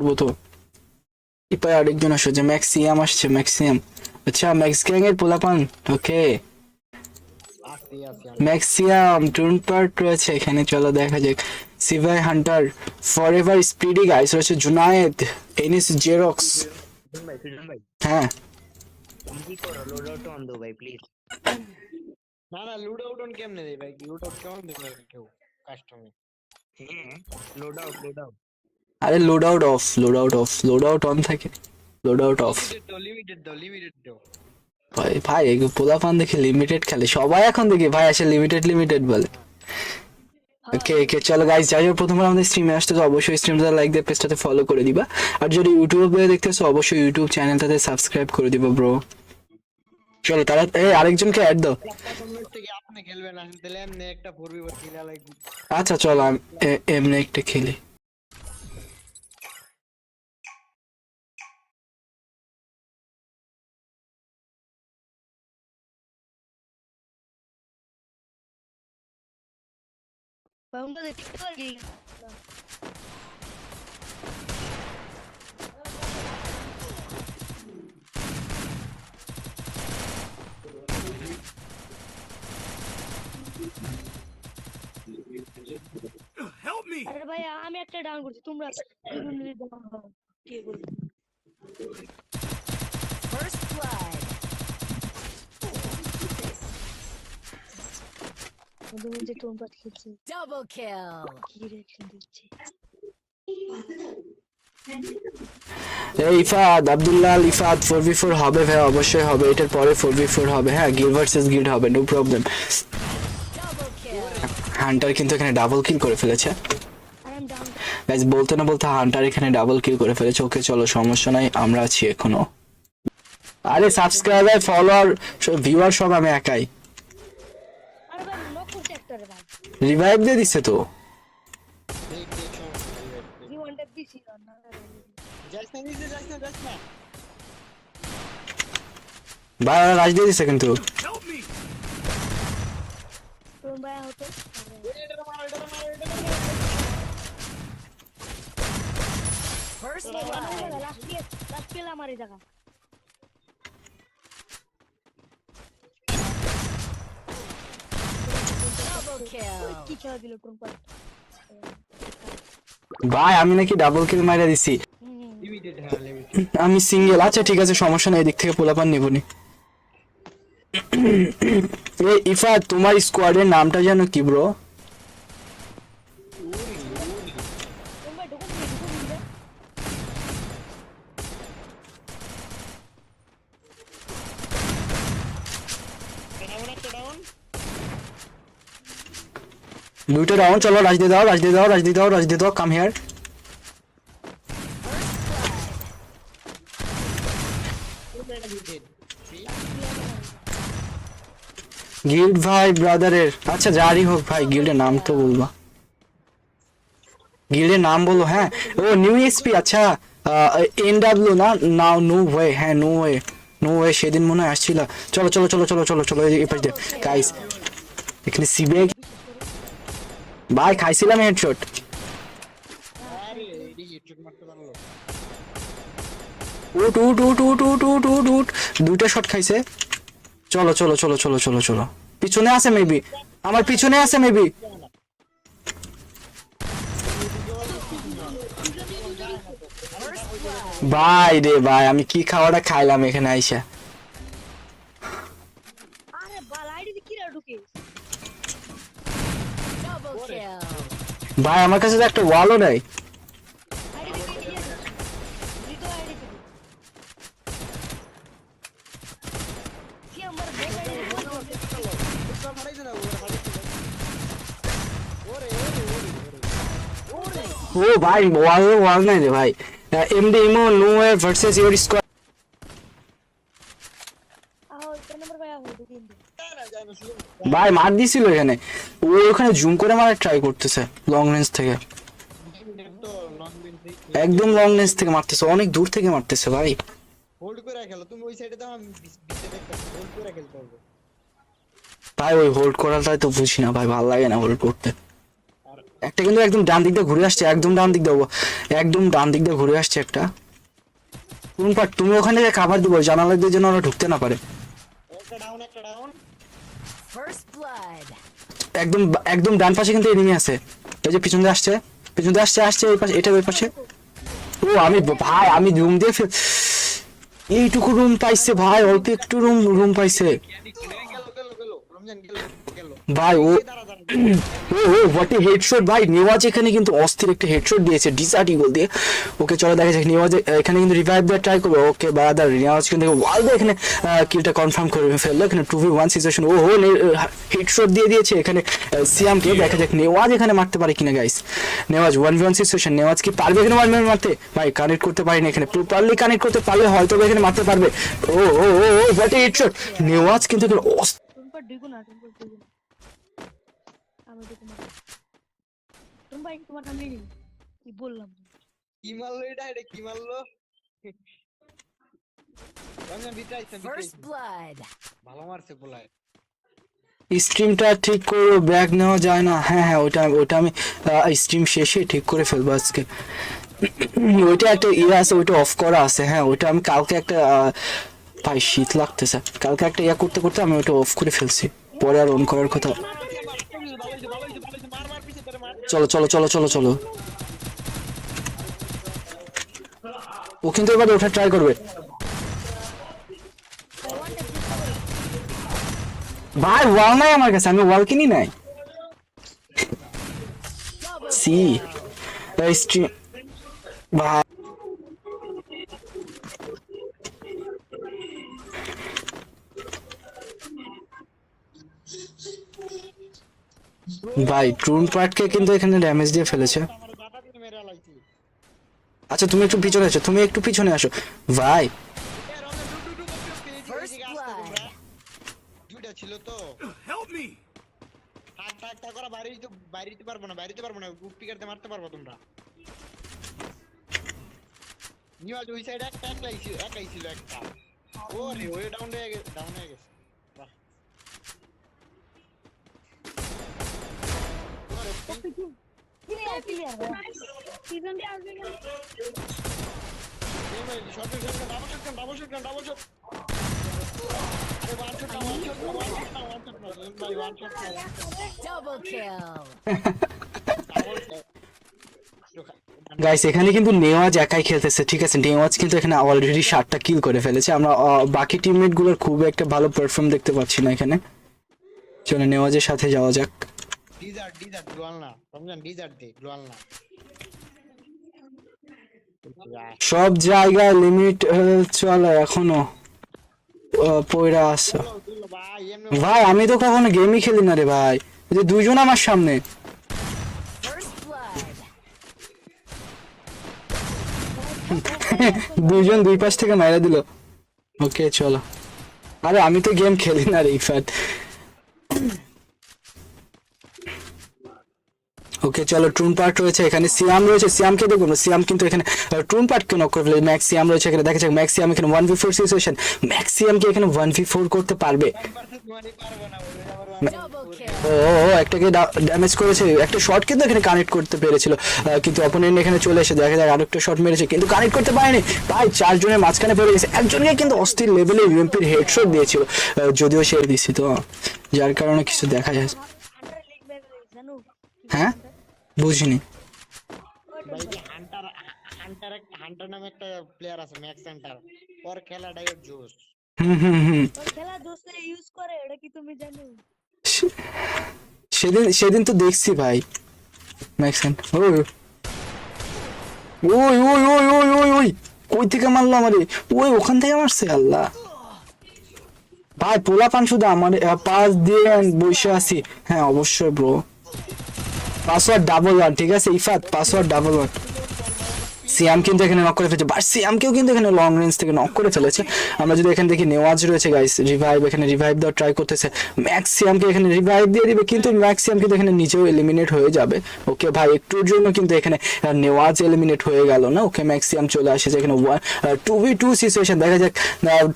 করব তো। এপারে আরেকজন আসছে যে ম্যাক্সিয়াম আসছে ম্যাক্সিয়াম আচ্ছা ম্যাক্স গ্যাং এর পোলাপান? ওকে। ম্যাক্সিয়াম টুন পার্ট রয়েছে এখানে চলো দেখা যাক। সিভাই hunter for ever speedy guys রয়েছে জুনায়েদ এনিস জেরক্স হ্যাঁ। কি করো লোড আউট অন দো ভাই প্লিজ না না লোড আউট অন কেমনে দেয় ভাই? লোড আউট কেমন দেবে কেউ? কাস্টমে লোড আউট লোড আউট আরে load out off load out off load out on থাকে। লোড আউট অফ ভাই ভাই এই পোলাপান দেখে লিমিটেড খেলে। সবাই এখন দেখি ভাই আসে লিমিটেড লিমিটেড বলে। ওকে ওকে চলো গাইস যাই হোক প্রথমবার আমাদের স্ট্রিমে আসতে তো অবশ্যই স্ট্রিমটা লাইক দিয়ে পেজটাতে ফলো করে দিবা। আর যদি ইউটিউবে দেখতেছো অবশ্যই ইউটিউব চ্যানেলটাতে সাবস্ক্রাইব করে দিবা ব্রো চলো তারা এই আরেকজনকে অ্যাড দাও। আচ্ছা চলো আমি এমনি একটা খেলি। ரொம்ப হেল্প মি আরে ভাই আমি একটা ডাউন করছি তোমরা ফার্স্ট ব্লাড ওদের মধ্যে টোম্পা খেলছে Double kill. কি রিয়াকশন দিচ্ছে Ifad Abdullah Ifad four v four হবে ভাই অবশ্যই হবে। এটার পরে ফোর ভি ফোর হবে। হ্যাঁ গিল ভার্সেস গিল্ড হবে নো প্রবলেম হান্টার কিন্তু এখানে ডাবল কিল করে ফেলেছে। গাইজ বলতে না বলতে হান্টার এখানে ডাবল কিল করে ফেলেছে। ওকে চলো সমস্যা নাই আমরা আছি এখনও। আরে সাবস্ক্রাইবার ফলোয়ার ভিউয়ার সব আমি একাই। রিভাইভ দিয়ে দিচ্ছে তো। ভাই রাজ দিয়ে দিচ্ছে কিন্তু। মারি জায়গা। কি খেলা দিল টোম্পা ভাই আমি নাকি ডাবল কিল মাইরা দিছি। হ্যাঁ আমি সিঙ্গেল আচ্ছা ঠিক আছে সমস্যা নাই এদিক থেকে পোলাপান নিবনি এই ইফা তোমার স্কোয়াডের নামটা জানো কি ব্রো তোমরা ঢুকুন ঢুকুন ঢুকুন ডাউন একটা ডাউন দুইটা রাউন্ড চলো রাজ দিয়ে দাও রাজ দিয়ে দাও রাজ দিয়ে দাও রাজ দিয়ে দাও কাম হিয়ার গিল্ড ভাই ব্রাদারের আচ্ছা যারই হোক ভাই গিল্ডের নাম তো বলবা। গিল্ডের নাম বলো হ্যাঁ। ও নিউ এসপি আচ্ছা এন ডাব্লিউ না? নাও নো ওয়ে হ্যাঁ নো ওয়ে নো ওয়ে সেদিন মনে হয় আসছিল। চলো চলো চলো চলো চলো চলো, এই পাশ দিয়ে গাইস এখানে সিবিআই ভাই খাইছিলাম হেডশট উঠ উঠ উঠ উঠ উঠ উঠ উঠ উঠ দুইটা শট খাইছে। চলো চলো চলো চলো চলো চলো। পিছনে আছে মেবি আমার পিছনে আছে মেবি ভাই রে ভাই আমি কি খাওয়াটা খাইলাম এখানে আইসা? ভাই আমার কাছে তো একটা ওয়ালও নেই। ও ভাই ওয়াল ওয়াল নাই রে ভাই। MD imo no a versus your squad ভাই মার দিছিল এখানে। ও ওখানে জুম করে মারার ট্রাই করতেছে লং রেঞ্জ থেকে। একদম লং রেঞ্জ থেকে মারতেছে অনেক দূর থেকে মারতেছে ভাই। হোল্ড করে খেলো তুমি ওই সাইডে দাও আমি হোল্ড করে খেলতে হবে। ভাই ওই হোল্ড করাটাই তো বুঝি না ভাই ভালো লাগে না হোল্ড করতে। আর একটা কিন্তু একদম ডান দিক দিয়ে ঘুরে আসছে একদম ডান দিক দিয়ে একদম ডান দিক দিয়ে ঘুরে আসছে একটা। কোন পার তুমি ওখানে যে খাবার দিব জানালা দিয়ে যেন ওরা ঢুকতে না পারে। একটা ডাউন একটা ডাউন First blood. একদম একদম ডান পাশে কিন্তু এনিমি আছে। এই যে পিছন দিয়ে আসছে, পিছন দিয়ে আসছে আসছে এই পাশে, এটা ওই পাশে। ও, আমি ভাই, আমি রুম দিয়ে এইটুকু রুম পাইছে, ভাই, অল্প একটু রুম রুম পাইছে গেল গেল গেল রমজান গেল গেল ভাই ও হোয়াট এ হেডশট ভাই। নেওয়াজ এখানে কিন্তু অস্থির একটা হেডশট দিয়েছে ডিসার্ট ইগল দিয়ে। ওকে চলো দেখা যাক নেওয়াজ এখানে কিন্তু রিভাইভ দেওয়ার ট্রাই করবে। ওকে বারাদার নেওয়াজ কিন্তু ওয়াল দিয়ে এখানে কিলটা কনফার্ম করে ফেলল। এখানে টু ভি ওয়ান সিচুয়েশন ও হো হেডশট দিয়ে দিয়েছে এখানে সিয়ামকে। দেখা যাক নেওয়াজ এখানে মারতে পারে কিনা guys Newaz one v one situation Newaz কি পারবে এখানে ওয়ান ভি মারতে? ভাই কানেক্ট করতে পারিনি এখানে। প্রপারলি কানেক্ট করতে পারলে হয়তো এখানে মারতে পারবে। ও ও ও ও হোয়াট এ হেডশট নেওয়াজ কিন্তু অস্থির টুম্পা ঢুকো না টুম্পা ঢুকো না আমি না টুম্পা এই তোমার সামনে নেই কি বললাম? কি মারলো এটা? এটা কি মারলো. ভালো মারছে পোলায়। স্ট্রিমটা ঠিক করে ব্যাগ নেওয়া যায় না। হ্যাঁ হ্যাঁ ওটা ওটা আমি স্ট্রিম শেষে ঠিক করে ফেলব আজকে। ওইটা একটা ইয়ে আছে ওইটা অফ করা আছে। হ্যাঁ ওইটা আমি কালকে একটা ভাই শীত লাগতেছে। কালকে একটা ইয়া করতে করতে আমি ওটা অফ করে ফেলছি। পরে আর অন করার কথা চলো চলো চলো চলো চলো। ও কিন্তু এবার ওঠা ট্রাই করবে। ভাই ওয়াল নাই আমার কাছে, আমি ওয়াল কিনি নাই। সি স্ট্রিম ভাই ভাই ট্রুন পার্টকে কিন্তু এখানে ড্যামেজ দিয়ে ফেলেছে। আচ্ছা তুমি একটু পিছনে আসো তুমি একটু পিছনে আসো। ভাই। ছিল তো করা পারব না পারব না গ্রুপ পিকারতে মারতে পারব তোমরা নিওয়াজ ওই সাইডে একটা একলাই ছিল একাই ছিল একটা। ও রে ওই ডাউন হয়ে গেছে ডাউন হয়ে গেছে। গাইস এখানে কিন্তু নেওয়াজ একাই খেলতেছে, ঠিক আছে? নেওয়াজ কিন্তু এখানে অলরেডি ষাটটা কিল করে ফেলেছে। আমরা বাকি টিমমেটগুলোর খুব একটা ভালো পারফর্ম দেখতে পাচ্ছি না এখানে। চলো, নেওয়াজের সাথে যাওয়া যাক। Desert, গ্লোয়াল না। রমজান, desert দে, না। সব জায়গায় লিমিট চলে এখনও। পয়রা আছে। ভাই, আমি তো কখনো গেমই খেলি না রে ভাই। যে দুইজন আমার সামনে। দুইজন দুই পাশ থেকে মাইরা দিল। ওকে চলো। আরে আমি তো গেম খেলি না রে ইফাত। ওকে চলো ট্রুন পার্ট রয়েছে এখানে। সিয়াম রয়েছে সিয়ামকে দেখুন। সিয়াম কিন্তু এখানে ট্রুন পার্টকে নক করে ফেলে ম্যাক্সিয়াম রয়েছে এখানে। দেখা যাক ম্যাক্সিয়াম এখানে ওয়ান ভি ফোর সিচুয়েশন ম্যাক্সিয়ামকে এখানে ওয়ান ভি ফোর করতে পারবে. ও একটাকে ড্যামেজ করেছে। একটা শট কিন্তু এখানে কানেক্ট করতে পেরেছিল। কিন্তু অপোনেন্ট এখানে চলে এসে দেখা যায় আরেকটা শট মেরেছে কিন্তু কানেক্ট করতে পারেনি। ভাই চারজনের মাঝখানে পড়ে গেছে। একজনকে কিন্তু অস্থির লেভেলে ইউএমপির হেডশট দিয়েছিল। যদিও সে দিছি তো যার কারণে কিছু দেখা যায়। হ্যাঁ? বুঝিনি। ভাই, হান্টার হান্টার হান্টার নামে একটা প্লেয়ার আছে ম্যাক্স হান্টার ওর খেলাটাই ওর হুম হুম হুম খেলা দোস্তে ইউজ করে এটা কি তুমি জানো? সেদিন সেদিন তো দেখছি ভাই ম্যাক্সেন ওই ওই ওই ওই ওই ওই ওই কই থেকে মারলো আমারে? ওই ওখান থেকে মারছে আল্লাহ। ভাই পোলা পান শুধু আমার পাশ দিয়ে বসে আছি। হ্যাঁ অবশ্যই ব্রো পাসওয়ার্ড ডাবল ওয়ান ঠিক আছে? Ifat password double one Siam কিন্তু এখানে নক করে ফেলেছে। বাট সিয়ামকেও কিন্তু এখানে লং রেঞ্জ থেকে নক করে ফেলেছে। আমরা যদি এখানে দেখি নেওয়াজ রয়েছে গাইস রিভাইভ এখানে রিভাইভ দেওয়ার ট্রাই করতেছে। ম্যাক্সিয়ামকে এখানে রিভাইভ দিয়ে দিবে, কিন্তু ম্যাক্সিয়াম কিন্তু এখানে নিজেও এলিমিনেট হয়ে যাবে। ওকে ভাই, একটুর জন্য কিন্তু এখানে নেওয়াজ এলিমিনেট হয়ে গেল না। ওকে ম্যাক্সিয়াম চলে আসে এখানে one two v two situation দেখা যাক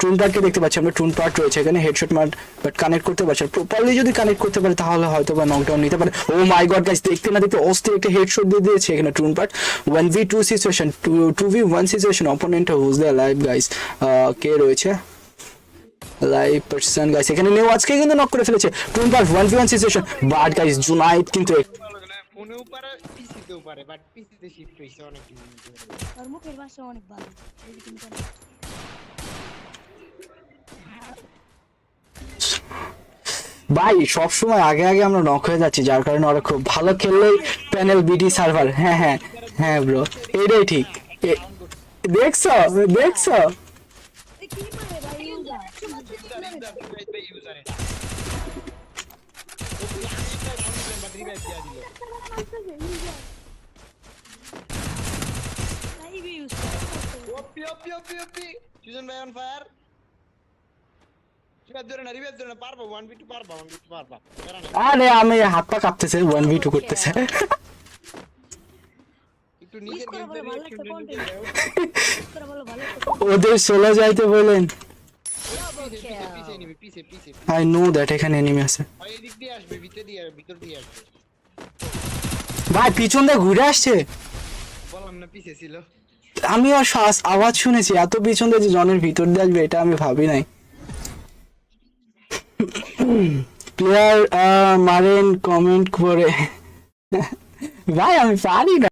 টুন পার্টকে দেখতে পাচ্ছি আমরা, টুন পার্ট রয়েছে এখানে হেডশট মার বাট কানেক্ট করতে পারছে প্রপারলি যদি কানেক্ট করতে পারে, তাহলে হয়তো বা নকডাউন নিতে পারে। ও মাই গড গাইস দেখতে না দেখতে অস্থির একটা হেডশট দিয়ে দিয়েছে এখানে টুন part one v two situation two v one situation opponent who's the live guys কে রয়েছে? লাইভ পার্সন গাইস এখানে আজকে কিন্তু নক করে ফেলেছে। One v one situation but guys কিন্তু। ভাই, সবসময় আগে আগে আমরা নক হয়ে যাচ্ছি, যার কারণে ওরা খুব ভালো খেললেই প্যানেল বিডি সার্ভার হ্যাঁ হ্যাঁ। হ্যাঁ ব্রো এটাই ঠিক দেখছ দেখছ এ কি ভাই ইউজা User, user, revive by user এটা। ওকে, আমি একটা round দিলাম, but revive দিয়া দিল। Live use OP, OP, OP, OP. Sujon ভাই on fire। revive ধরে না, revive ধরে না, পারবা, 1v2 পারবা, 1v2 পারবা। প্যারা নাই। আরে আমি হাত পা কাঁপতেছে ওয়ান ভি টু করতেছে একটু নিজের করে game বলে টা ভালো reaction একটা টা নিজে ওদের সোলো যাইতে বলেন। আই নো দ্যাট এখানে এনিমি আছে। আর এদিক দিয়ে আসবে, ভিতর দিয়ে, ভিতর দিয়ে আসবে। ভাই পিছন দিয়ে ঘুরে আসছে? বললাম না, পিছে ছিল। আমিও শ্বাস আওয়াজ শুনেছি এত পিছন দিয়ে যে জনের ভিতর দিয়ে আসবে এটা আমি ভাবি নাই। প্লেয়ার মারেন কমেন্ট করে। ভাই আমি পারি না।